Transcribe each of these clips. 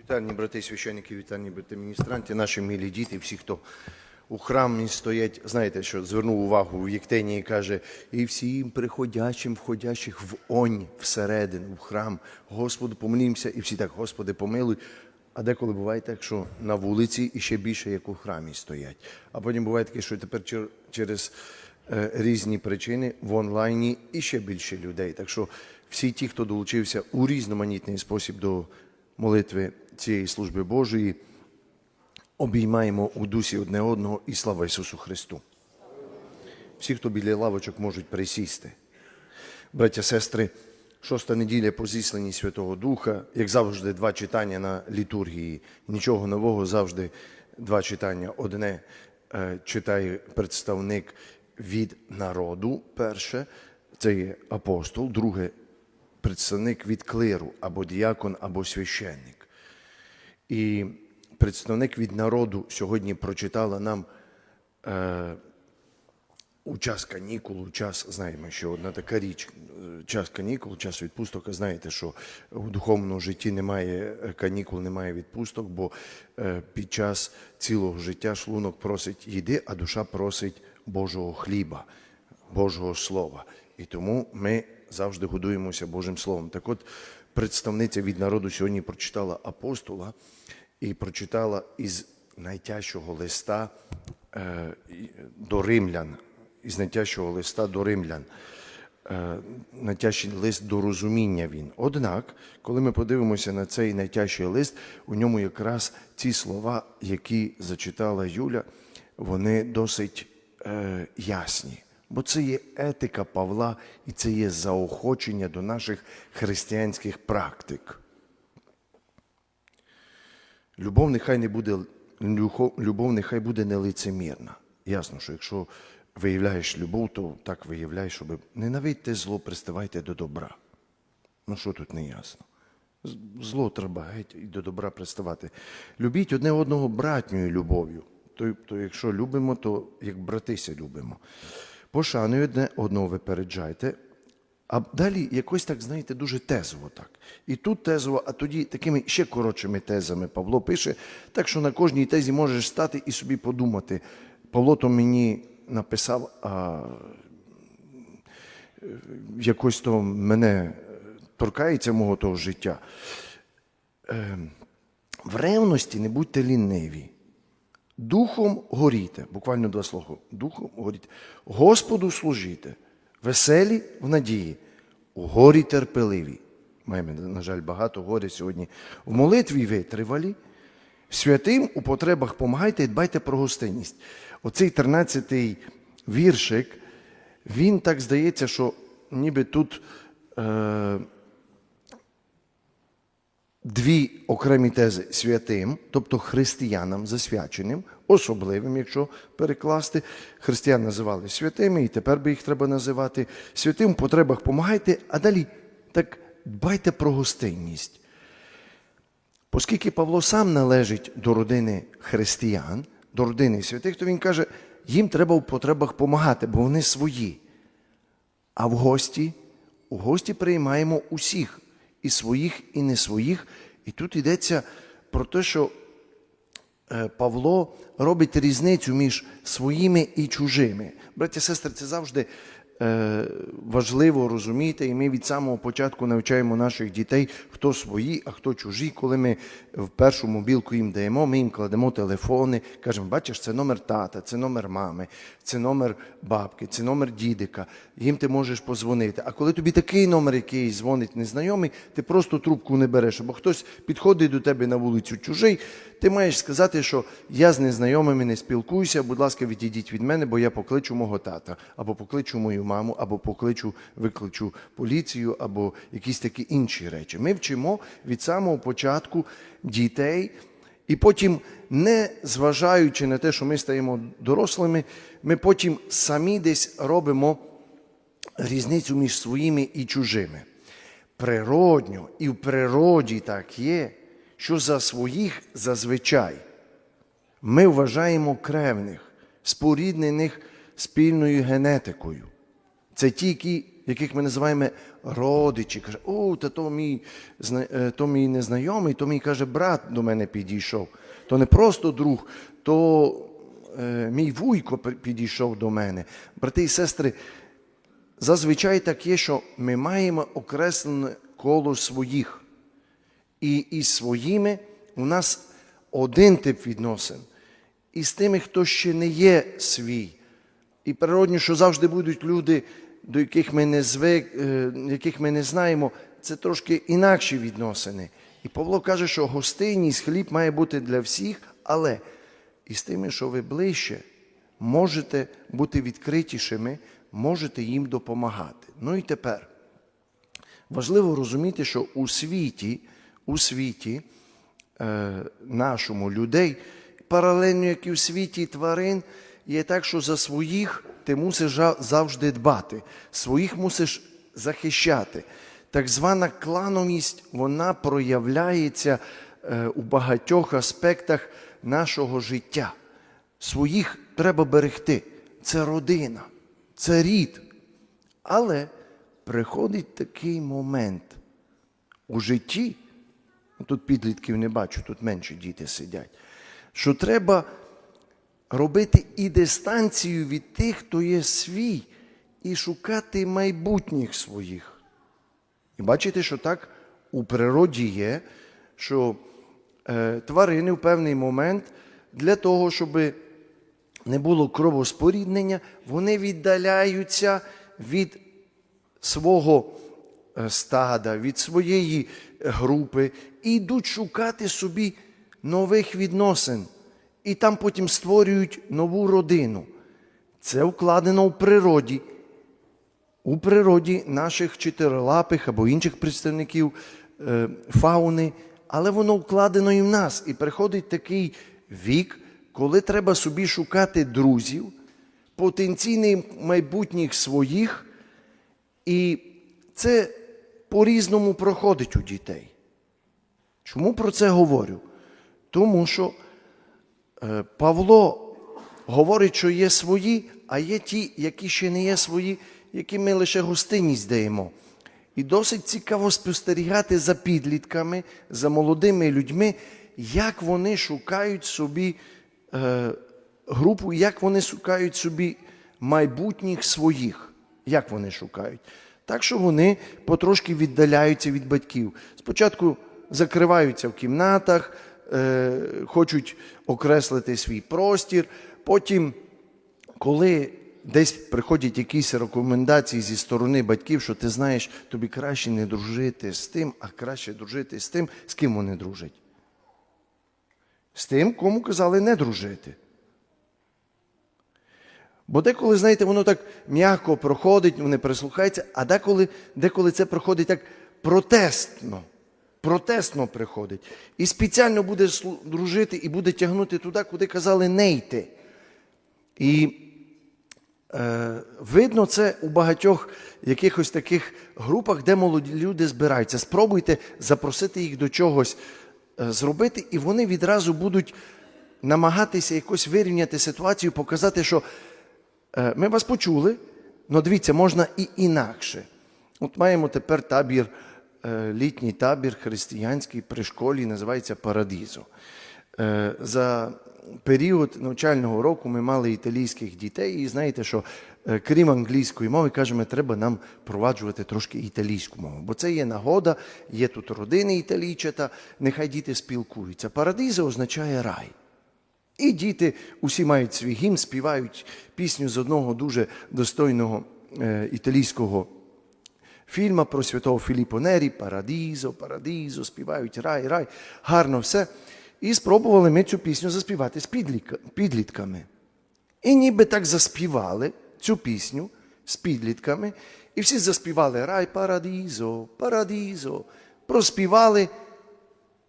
Вітальні брати священники, вітальні брати міністранти, наші милі діти, всі, хто у храмі стоять, знаєте, що звернув увагу в Єктенії і каже, і всім приходячим, входящих в онь всередину, в храм, Господу помолімося, і всі так, Господи, помилуй. А деколи буває так, що на вулиці і ще більше, як у храмі стоять. А потім буває таке, що тепер через е, різні причини в онлайні і ще більше людей. Так що всі ті, хто долучився у різноманітний спосіб до молитви цієї служби Божої, обіймаємо у дусі одне одного і слава Ісусу Христу. Всі, хто біля лавочок, можуть присісти. Браття, сестри, шоста неділя по зісланні Святого Духа, як завжди, два читання на літургії. Нічого нового, завжди два читання. Одне е, читає представник від народу, перше, це є апостол, друге представник від клиру, або діякон, або священник. І представник від народу сьогодні прочитала нам е, у час канікул, у час, знаємо, що одна така річ, е, час канікул, час відпусток, а знаєте, що у духовному житті немає е, канікул, немає відпусток, бо е, під час цілого життя шлунок просить їди, а душа просить Божого хліба, Божого Слова. І тому ми завжди годуємося Божим Словом. Так от, представниця від народу сьогодні прочитала апостола і прочитала із найтяжчого листа е, до римлян, із найтяжчого листа до римлян. Е, Найтяжчий лист до розуміння він. Однак, коли ми подивимося на цей найтяжчий лист, у ньому якраз ці слова, які зачитала Юля, вони досить е, ясні. Бо це є етика Павла і це є заохочення до наших християнських практик. Любов нехай не буде любов нехай буде нелицемірна. Ясно, що якщо виявляєш любов, то так виявляєш, щоб ненавидьте зло, приставайте до добра. Ну що тут не ясно? Зло треба геть і до добра приставати. Любіть одне одного братньою любов'ю. То, то якщо любимо, то як братися любимо. Пошаною одне одного випереджайте. А далі якось так, знаєте, дуже тезово так. І тут тезово, а тоді такими ще коротшими тезами Павло пише, так що на кожній тезі можеш стати і собі подумати. Павло то мені написав, а якось то мене торкається мого того життя. Е, В ревності не будьте ліниві. Духом горіте, буквально два слова. Духом горіте. Господу служіте, веселі в надії, у горі терпеливі. Маємо, на жаль, багато горя сьогодні. В молитві витривалі, святим у потребах помагайте і дбайте про гостинність. Оцей 13-й віршик, він так здається, що ніби тут. Е- дві окремі тези святим, тобто християнам засвяченим, особливим, якщо перекласти. Християн називали святими, і тепер би їх треба називати святим в потребах помагайте, а далі так дбайте про гостинність. Оскільки Павло сам належить до родини християн, до родини святих, то він каже, їм треба в потребах помагати, бо вони свої. А в гості, у гості приймаємо усіх, і своїх, і не своїх. І тут йдеться про те, що е, Павло робить різницю між своїми і чужими. Браття сестри, це завжди важливо розуміти, і ми від самого початку навчаємо наших дітей, хто свої, а хто чужі. Коли ми в першу мобілку їм даємо, ми їм кладемо телефони, кажемо, бачиш, це номер тата, це номер мами, це номер бабки, це номер дідика. Їм ти можеш позвонити. А коли тобі такий номер, який дзвонить незнайомий, ти просто трубку не береш, або хтось підходить до тебе на вулицю чужий, ти маєш сказати, що я з незнайомими не спілкуюся, будь ласка, відійдіть від мене, бо я покличу мого тата, або покличу мою маму, або покличу, викличу поліцію, або якісь такі інші речі. Ми вчимо від самого початку дітей, і потім, не зважаючи на те, що ми стаємо дорослими, ми потім самі десь робимо різницю між своїми і чужими. Природньо і в природі так є, що за своїх зазвичай ми вважаємо кревних, споріднених спільною генетикою. Це ті, які яких ми називаємо родичі. Каже, о, та то мій, е, то мій незнайомий, то мій каже, брат до мене підійшов. То не просто друг, то е, мій вуйко підійшов до мене. Брати і сестри, зазвичай так є, що ми маємо окреслене коло своїх. І із своїми у нас один тип відносин. І з тими, хто ще не є свій. І природньо, що завжди будуть люди, до яких ми не звик, е, яких ми не знаємо, це трошки інакші відносини. І Павло каже, що гостинність, хліб має бути для всіх, але і з тими, що ви ближче, можете бути відкритішими, можете їм допомагати. Ну і тепер. Важливо розуміти, що у світі, у світі е, нашому людей, паралельно як і в світі тварин, є так, що за своїх ти мусиш завжди дбати, своїх мусиш захищати. Так звана клановість, вона проявляється е, у багатьох аспектах нашого життя. Своїх треба берегти. Це родина, це рід. Але приходить такий момент у житті, ну, тут підлітків не бачу, тут менше діти сидять, що треба робити і дистанцію від тих, хто є свій, і шукати майбутніх своїх. І бачите, що так у природі є, що е, тварини в певний момент для того, щоб не було кровоспоріднення, вони віддаляються від свого е, стада, від своєї е, групи і йдуть шукати собі нових відносин. І там потім створюють нову родину. Це вкладено в природі. У природі наших чотирилапих або інших представників е, фауни, але воно вкладено і в нас. І приходить такий вік, коли треба собі шукати друзів, потенційних майбутніх своїх, і це по-різному проходить у дітей. Чому про це говорю? Тому що Павло говорить, що є свої, а є ті, які ще не є свої, які ми лише гостинність даємо. І досить цікаво спостерігати за підлітками, за молодими людьми, як вони шукають собі е, групу, як вони шукають собі майбутніх своїх. Як вони шукають? Так що вони потрошки віддаляються від батьків. Спочатку закриваються в кімнатах, е, хочуть окреслити свій простір, потім, коли десь приходять якісь рекомендації зі сторони батьків, що ти знаєш, тобі краще не дружити з тим, а краще дружити з тим, з ким вони дружать. З тим, кому казали не дружити. Бо деколи, знаєте, воно так м'яко проходить, вони прислухаються, а деколи, деколи це проходить так протестно. Протестно приходить. І спеціально буде дружити і буде тягнути туди, куди казали не йти. І е, видно це у багатьох якихось таких групах, де молоді люди збираються. Спробуйте запросити їх до чогось е, зробити, і вони відразу будуть намагатися якось вирівняти ситуацію, показати, що е, ми вас почули, але дивіться, можна і інакше. От маємо тепер табір, літній табір християнський при школі, називається Парадізо. Е, За період навчального року ми мали італійських дітей, і знаєте, що е, крім англійської мови, кажемо, треба нам впроваджувати трошки італійську мову. Бо це є нагода, є тут родини італійчата, нехай діти спілкуються. Парадізо означає рай. І діти усі мають свій гімн, співають пісню з одного дуже достойного е, італійського фільма про святого Філіппо Нері, Парадізо, Парадізо, співають рай, рай, гарно все. І спробували ми цю пісню заспівати з підлітками. І ніби так заспівали цю пісню з підлітками, і всі заспівали рай, Парадізо, Парадізо, проспівали.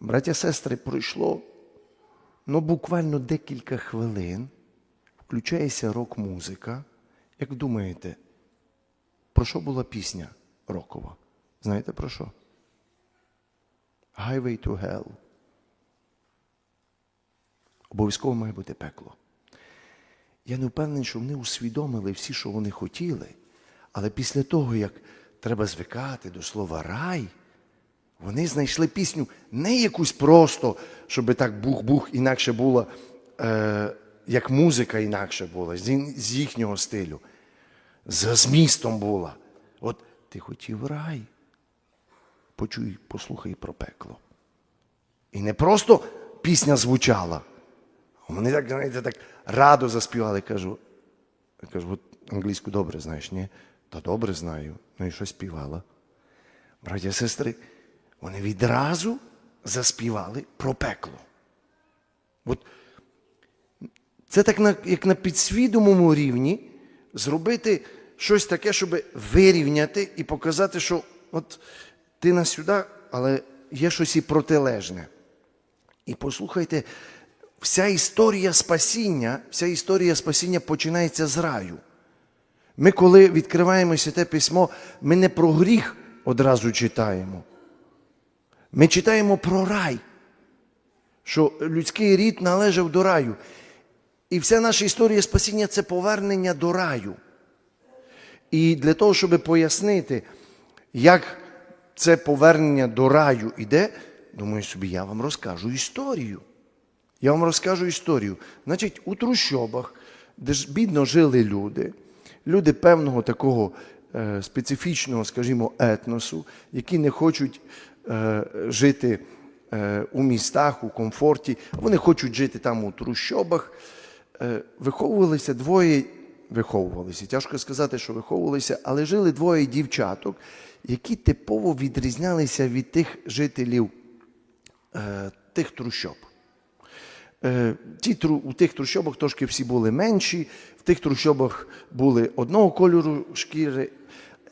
Браття, сестри, пройшло ну, буквально декілька хвилин, включається рок-музика. Як думаєте, про що була пісня рокова? Знаєте про що? Highway to Hell. Обов'язково має бути пекло. Я не впевнений, що вони усвідомили всі, що вони хотіли, Але після того, як треба звикати до слова рай, вони знайшли пісню не якусь просто, щоб так бух-бух інакше було, е, як музика інакше була, з їхнього стилю. За змістом була. От ти хотів рай. Почуй, послухай про пекло. І не просто пісня звучала. Вони так, знаєте, так радо заспівали. Кажу, кажу, от англійську добре знаєш, ні? Та добре знаю. Ну і що співала? Браття і сестри, вони відразу заспівали про пекло. От це так на, як на підсвідомому рівні зробити щось таке, щоб вирівняти і показати, що от ти на сюди, але є щось і протилежне. І послухайте, вся історія спасіння, вся історія спасіння починається з раю. Ми, коли відкриваємо святе письмо, ми не про гріх одразу читаємо. Ми читаємо про рай, що людський рід належав до раю. І вся наша історія спасіння це повернення до раю. І для того, щоб пояснити, як це повернення до раю іде, думаю собі, я вам розкажу історію. Я вам розкажу історію. Значить, у трущобах, де ж бідно жили люди, люди певного такого е, специфічного, скажімо, етносу, які не хочуть е, жити е, у містах, у комфорті, вони хочуть жити там у трущобах. Е, виховувалися двоє, виховувалися, тяжко сказати, що виховувалися, але жили двоє дівчаток, які типово відрізнялися від тих жителів е, тих трущоб. Е, Ті, у тих трущобах трошки всі були менші, в тих трущобах були одного кольору шкіри.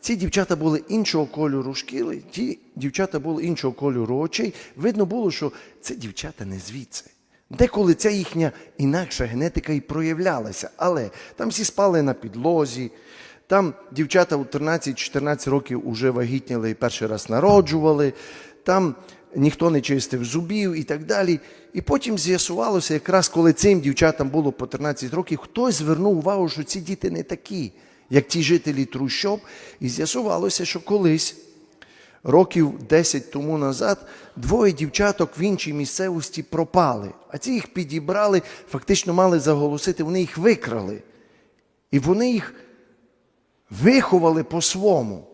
Ці дівчата були іншого кольору шкіри, ті дівчата були іншого кольору очей. Видно було, що це дівчата не звідси. Деколи ця їхня інакша генетика і проявлялася, але там всі спали на підлозі, там дівчата у 13-14 років уже вагітніли і перший раз народжували, там ніхто не чистив зубів і так далі. І потім з'ясувалося, якраз коли цим дівчатам було по 13 років, хтось звернув увагу, що ці діти не такі, як ті жителі трущоб, і з'ясувалося, що колись років 10 тому назад двоє дівчаток в іншій місцевості пропали, а ці їх підібрали, фактично мали заголосити, вони їх викрали. І вони їх виховали по-свому.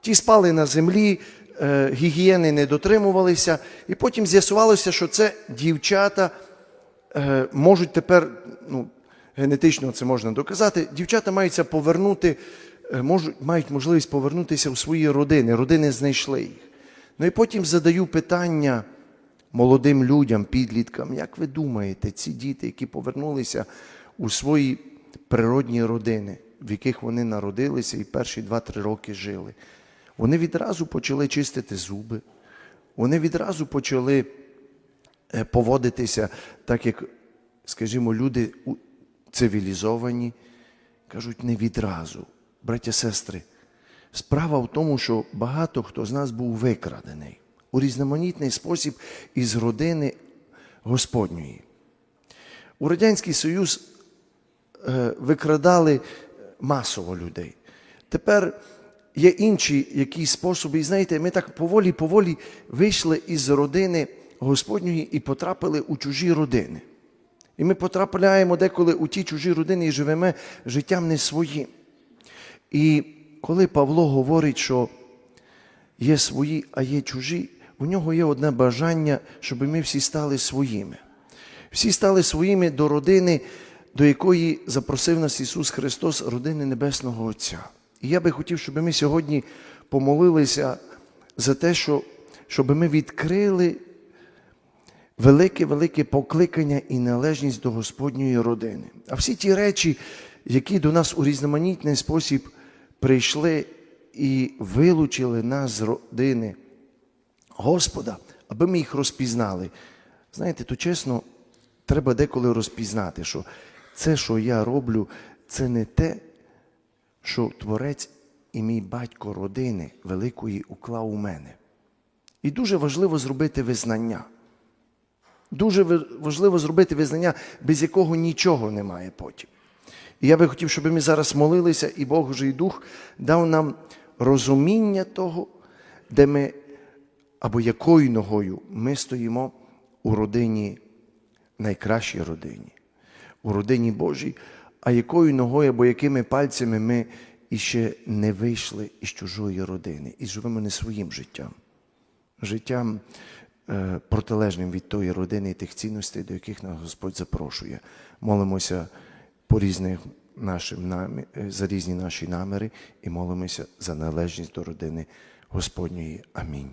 Ті спали на землі, е, гігієни не дотримувалися, і потім з'ясувалося, що це дівчата е, можуть тепер, ну, генетично це можна доказати, дівчата маються повернути, можуть, мають можливість повернутися у свої родини. Родини знайшли їх. Ну і потім задаю питання молодим людям, підліткам, як ви думаєте, ці діти, які повернулися у свої природні родини, в яких вони народилися і перші 2-3 роки жили, вони відразу почали чистити зуби, вони відразу почали е, поводитися так, як, скажімо, люди цивілізовані, кажуть, не відразу. Браття, сестри, справа в тому, що багато хто з нас був викрадений у різноманітний спосіб із родини Господньої. У Радянський Союз е, викрадали масово людей. Тепер є інші якісь способи. І знаєте, ми так поволі-поволі вийшли із родини Господньої і потрапили у чужі родини. І ми потрапляємо деколи у ті чужі родини і живемо життям не своїм. І коли Павло говорить, що є свої, а є чужі, у нього є одне бажання, щоб ми всі стали своїми. Всі стали своїми до родини, до якої запросив нас Ісус Христос, родини Небесного Отця. І я би хотів, щоб ми сьогодні помолилися за те, що, щоб ми відкрили велике-велике покликання і належність до Господньої родини. А всі ті речі, які до нас у різноманітний спосіб прийшли і вилучили нас з родини Господа, аби ми їх розпізнали. Знаєте, то чесно, треба деколи розпізнати, що це, що я роблю, це не те, що Творець і мій батько родини великої уклав у мене. І дуже важливо зробити визнання. Дуже важливо зробити визнання, без якого нічого немає потім. І я би хотів, щоб ми зараз молилися, і Божий Дух дав нам розуміння того, де ми або якою ногою ми стоїмо у родині, найкращій родині, у родині Божій, а якою ногою або якими пальцями ми іще не вийшли із чужої родини і живемо не своїм життям, життям е, протилежним від тої родини і тих цінностей, до яких нас Господь запрошує. Молимося по різних нашим намі- е, за різні наші наміри і молимося за належність до родини Господньої. Амінь.